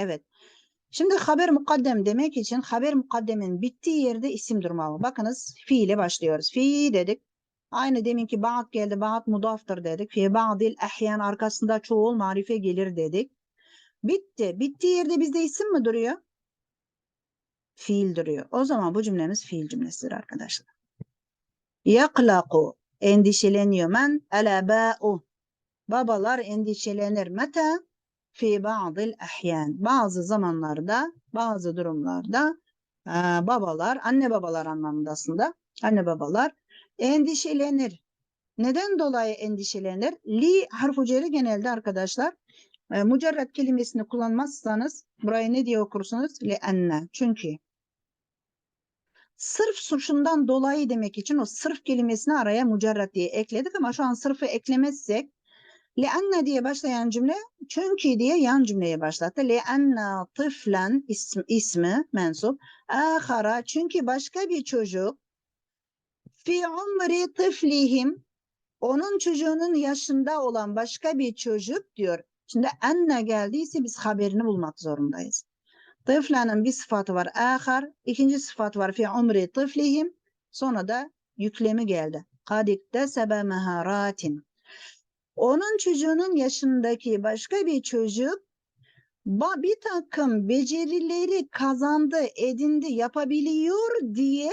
Evet. Şimdi haber mukaddem demek için haber mukaddemin bittiği yerde isim durmalı. Bakınız fiile başlıyoruz. Fi dedik. Aynı deminki ba'd geldi. Ba'd mudaftır dedik. Fi ba'dil ahyan arkasında çoğul marife gelir dedik. Bitti. Bittiği yerde bizde isim mi duruyor? Fiil duruyor. O zaman bu cümlemiz fiil cümlesidir arkadaşlar. Yaklaku endişeleniyor. Men elabâ'u babalar endişelenir. Meta fi ba'dil ahyan. Bazı zamanlarda, bazı durumlarda babalar, anne babalar anlamında aslında, anne babalar endişelenir. Neden dolayı endişelenir? Li harfu ceri genelde arkadaşlar e, kelimesini kullanmazsanız burayı ne diye okursunuz? Li enne. Çünkü sırf suçundan dolayı demek için o sırf kelimesini araya mücerred diye ekledik ama şu an sırfı eklemezsek Leanna diye başlayan cümle çünkü diye yan cümleye başlattı. Leanna tıflen ism, ismi mensup. Ahara çünkü başka bir çocuk. Fi umri tıflihim onun çocuğunun yaşında olan başka bir çocuk diyor. Şimdi anne geldiyse biz haberini bulmak zorundayız. Tıflanın bir sıfatı var. Ahar. ikinci sıfat var. Fi umri tıflihim. Sonra da yüklemi geldi. Kad iktesebe meharatin. Onun çocuğunun yaşındaki başka bir çocuk bir takım becerileri kazandı, edindi, yapabiliyor diye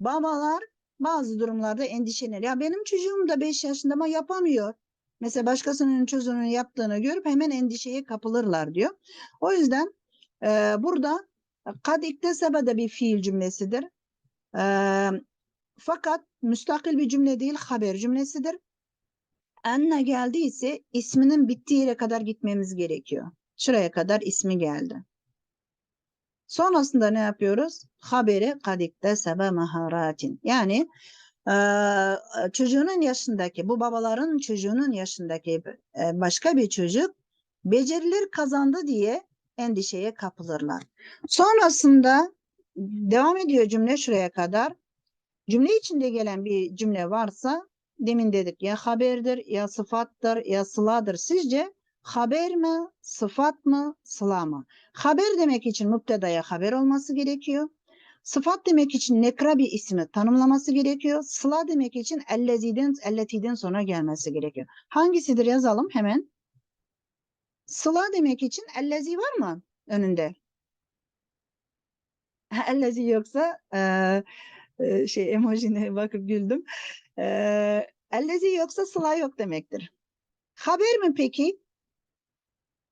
babalar bazı durumlarda endişelenir. Ya benim çocuğum da 5 yaşında ama yapamıyor. Mesela başkasının çocuğunun yaptığını görüp hemen endişeye kapılırlar diyor. O yüzden e, burada kad iktesebe de bir fiil cümlesidir. E, fakat müstakil bir cümle değil, haber cümlesidir. Enne geldiyse isminin bittiği yere kadar gitmemiz gerekiyor. Şuraya kadar ismi geldi. Sonrasında ne yapıyoruz? Haberi kadikte sebe maharatin. Yani eee, çocuğunun yaşındaki, bu babaların çocuğunun yaşındaki e, başka bir çocuk beceriler kazandı diye endişeye kapılırlar. Sonrasında devam ediyor cümle şuraya kadar. Cümle içinde gelen bir cümle varsa demin dedik ya haberdir ya sıfattır ya sıladır. Sizce haber mi, sıfat mı, sıla mı? Haber demek için müptedaya haber olması gerekiyor. Sıfat demek için nekra bir ismi tanımlaması gerekiyor. Sıla demek için elleziden, elletiden sonra gelmesi gerekiyor. Hangisidir yazalım hemen. Sıla demek için ellezi var mı önünde? Ellezi yoksa eee, eee, şey emojine bakıp güldüm. Eee ellezi yoksa sıla yok demektir. Haber mi peki?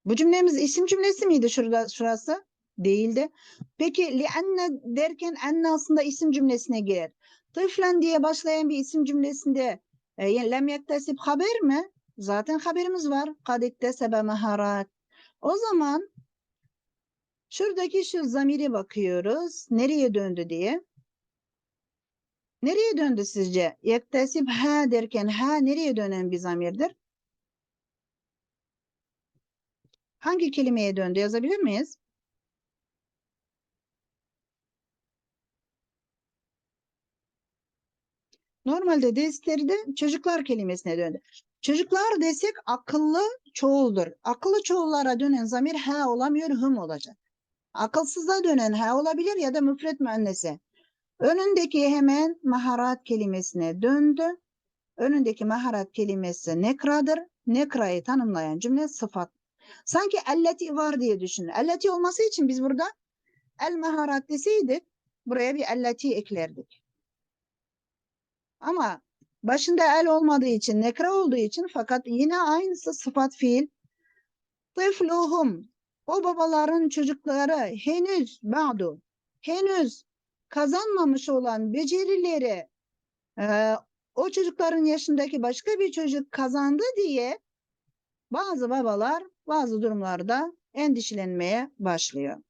Bu cümlemiz isim cümlesi miydi şurada şurası? Değildi. Peki li enne derken enne aslında isim cümlesine girer. Tıflen diye başlayan bir isim cümlesinde e, yani lem yektesib haber mi? Zaten haberimiz var. Kad iktesebe meharat. O zaman şuradaki şu zamiri bakıyoruz. Nereye döndü diye. Nereye döndü sizce? Yektesib ha derken ha nereye dönen bir zamirdir? Hangi kelimeye döndü yazabilir miyiz? Normalde dersleri çocuklar kelimesine döndü. Çocuklar desek akıllı çoğuldur. Akıllı çoğullara dönen zamir ha olamıyor, hım olacak. Akılsıza dönen ha olabilir ya da müfret müennese. Önündeki hemen maharat kelimesine döndü. Önündeki maharat kelimesi nekradır. Nekrayı tanımlayan cümle sıfat. Sanki elleti var diye düşünün. Elleti olması için biz burada el maharat deseydik buraya bir elleti eklerdik. Ama başında el olmadığı için, nekra olduğu için fakat yine aynısı sıfat fiil. Tıfluhum. O babaların çocukları henüz ba'du. Henüz kazanmamış olan becerileri e, o çocukların yaşındaki başka bir çocuk kazandı diye bazı babalar bazı durumlarda endişelenmeye başlıyor.